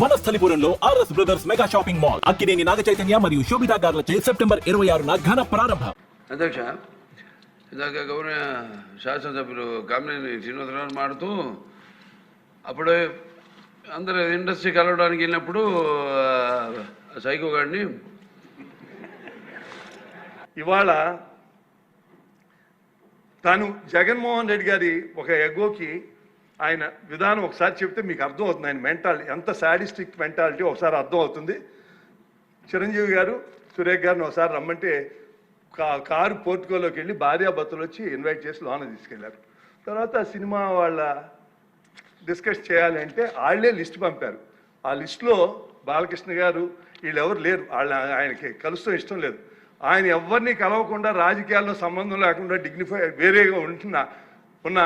వనస్థలిపురంలో RS brothers mega shopping mall Akkineni Naga Chaitanya మరియు Sobhita గార్లచే September ఇరవై ఆరున ఘన ప్రారంభం. అధ్యక్ష ఇందాక గౌరవ శాసనసభ్యులు కామినేని శ్రీనివాసరావు మాడుతూ అప్పుడే అందరూ ఇండస్ట్రీ కలవడానికి వెళ్ళినప్పుడు సైకో గారిని ఇవాళ తను జగన్మోహన్ రెడ్డి గారి ఒక ఎగోకి ఆయన విధానం ఒకసారి చెప్తే మీకు అర్థం అవుతుంది. ఆయన మెంటాలిటీ ఎంత సాడిస్టిక్ మెంటాలిటీ ఒకసారి అర్థం అవుతుంది. చిరంజీవి గారు సురేఖ్ గారిని ఒకసారి రమ్మంటే కా కారు పోర్టుకోలోకి వెళ్ళి భార్యాభర్తలు వచ్చి ఇన్వైట్ చేసి లోన తీసుకెళ్ళారు. తర్వాత సినిమా వాళ్ళ డిస్కస్ చేయాలి అంటే వాళ్ళే లిస్ట్ పంపారు. ఆ లిస్టులో బాలకృష్ణ గారు వీళ్ళెవరు లేరు. వాళ్ళ ఆయనకి కలుస్తూ ఇష్టం లేదు. ఆయన ఎవరిని కలవకుండా రాజకీయాల్లో సంబంధం లేకుండా డిగ్నిఫై వేరేగా ఉంటున్న ఉన్న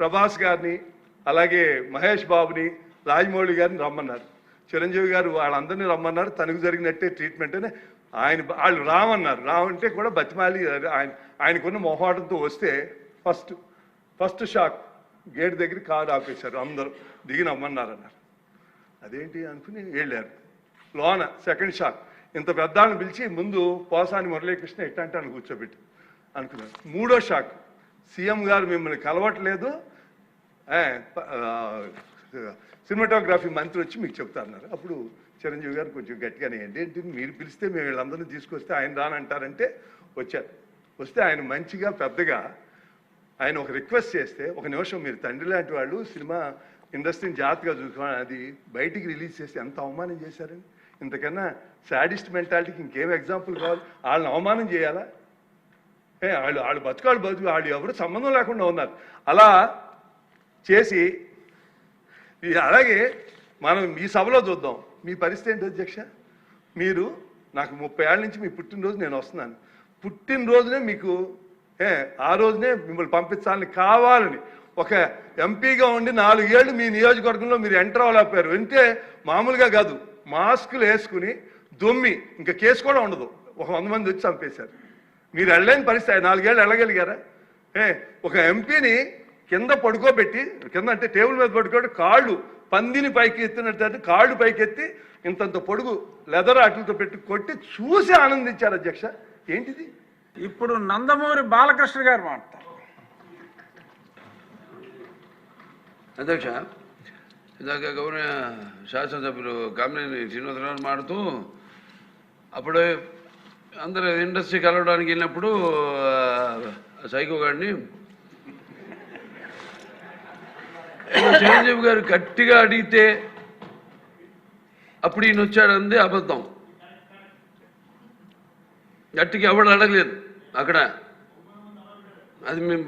ప్రభాస్ గారిని అలాగే మహేష్ బాబుని రాజమౌళి గారిని రమ్మన్నారు. చిరంజీవి గారు వాళ్ళందరినీ రమ్మన్నారు. తనకు జరిగినట్టే ట్రీట్మెంట్ అని ఆయన వాళ్ళు రామన్నారు. రావంటే కూడా బతిమాలి ఆయన ఆయనకున్న మొహాటంతో వస్తే ఫస్ట్ ఫస్ట్ షాక్ గేట్ దగ్గర కారు ఆపేశారు అందరూ. దిగి నమ్మన్నారు అన్నారు అదేంటి అనుకుని వెళ్ళారు. లోన సెకండ్ షాక్ ఇంత పెద్దాలను పిలిచి ముందు పోసాని మురళీకృష్ణ ఎట్టంటే అని కూర్చోబెట్టి అనుకున్నారు. మూడో షాక్ సీఎం గారు మిమ్మల్ని కలవట్లేదు. సినిమాటోగ్రఫీ మంత్రి వచ్చి మీకు చెప్తారన్నారు అప్పుడు చిరంజీవి గారు కొంచెం గట్టిగానే ఏంటి మీరు పిలిస్తే మేము వీళ్ళందరినీ తీసుకొస్తే ఆయన రానంటారంటే వచ్చారు. వస్తే ఆయన మంచిగా పెద్దగా ఆయన ఒక రిక్వెస్ట్ చేస్తే ఒక నిమిషం మీరు తండ్రి లాంటి వాళ్ళు సినిమా ఇండస్ట్రీని జాగ్రత్తగా చూసుకోవాలి. అది బయటికి రిలీజ్ చేస్తే ఎంత అవమానం చేశారని ఇంతకన్నా సాడిస్ట్ మెంటాలిటీకి ఇంకేం ఎగ్జాంపుల్ కావాలి? వాళ్ళని అవమానం చేయాలా? వాళ్ళు వాళ్ళు బతుకాళ్ళు బతుకు వాళ్ళు ఎవరు సంబంధం లేకుండా ఉన్నారు. అలా చేసి అలాగే మనం మీ సభలో చూద్దాం. మీ పరిస్థితి ఏంటి అధ్యక్ష? మీరు నాకు ముప్పై ఏళ్ళ నుంచి మీ పుట్టినరోజు నేను వస్తున్నాను. పుట్టినరోజునే మీకు ఏ ఆ రోజునే మిమ్మల్ని పంపించాలని కావాలని. ఒక ఎంపీగా ఉండి నాలుగేళ్ళు మీ నియోజకవర్గంలో మీరు ఎంటర్ అవ్వలేకపోయారు. అంటే మామూలుగా కాదు. మాస్కులు వేసుకుని దొమ్మి ఇంకా కేసు కూడా ఉండదు. ఒక వంద మంది వచ్చి చంపేశారు. మీరు వెళ్ళలేని పరిస్థితి. నాలుగేళ్ళు వెళ్ళగలిగారా? ఏ ఒక ఎంపీని కింద పడుకోబెట్టి కింద అంటే టేబుల్ మీద పడుకోబెట్టి కాళ్ళు పందిని పైకి ఎత్తినట్టు కాళ్ళు పైకి ఎత్తి ఇంతంత పొడుగు లెదర్ అట్లతో పెట్టి కొట్టి చూసి ఆనందించారు అధ్యక్ష. ఏంటిది? ఇప్పుడు నందమూరి బాలకృష్ణ గారు మాట్లాడతారు. అధ్యక్ష ఇందాక గౌరవ శాసనసభ్యులు కామినేని శ్రీనివాసరావు మాడుతూ అప్పుడే అందరు ఇండస్ట్రీ కలవడానికి వెళ్ళినప్పుడు సైకో గారిని చిరంజీవి గారు గట్టిగా అడిగితే అప్పుడు ఈయన వచ్చాడంది అబద్ధం. గట్టిగా ఎవడు అడగలేదు అక్కడ. అది మేము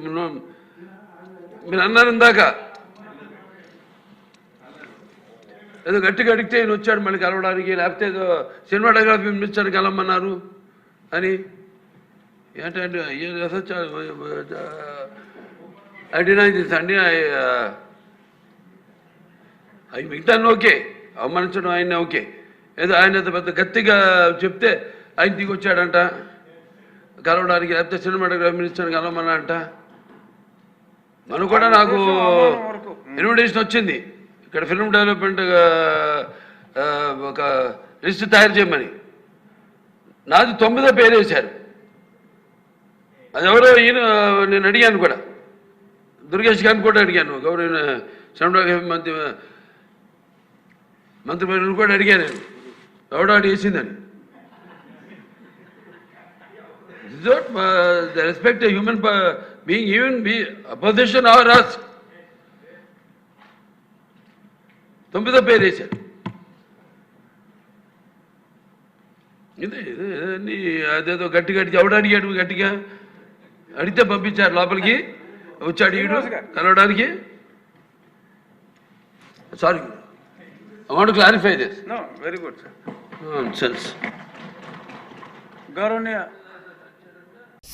మీరు అన్నారు ఇందాక. ఏదో గట్టిగా అడిగితే ఈయన వచ్చాడు మళ్ళీ కలవడానికి లేకపోతే ఏదో సినిమాటోగ్రఫీ మినిస్టర్ కలవమన్నారు. అని ఏంటంటే ఐ డినై దిస్ అండి అవి మిగతా ఓకే. అవమానించడం ఆయన ఓకే. ఏదో ఆయన పెద్ద గట్టిగా చెప్తే ఆయన దిగి వచ్చాడంట. కలవడానికి లేకపోతే సినిమాటోగ్రఫీ మినిస్టర్ కలవమన్నా అంట మనం కూడా నాకు ఇన్విటేషన్ వచ్చింది. ఇక్కడ ఫిల్మ్ డెవలప్మెంట్ ఒక లిస్ట్ తయారు చేయమని. నాది తొమ్మిదో పేరు వేశారు అది ఎవరో ఈయన నేను అడిగాను కూడా. దుర్గేష్ గారిని కూడా అడిగాను. గౌరవ సినిమాటోగ్రఫీ మంత్రి మంత్రి కూడా అడిగాను. నేను ఎవడో అడిగేసిందని the respect human being even be opposition our Ross తొమ్మిదో పేరు వేశారు ఇదే ఇదే అన్ని అదేదో గట్టి గట్టి ఎవడు అడిగాడు గట్టిగా? అడిగితే పంపించారు లోపలికి వచ్చాడు ఈడు కలవడానికి. Sorry want clarify this no very good sir sense గౌరవనీయ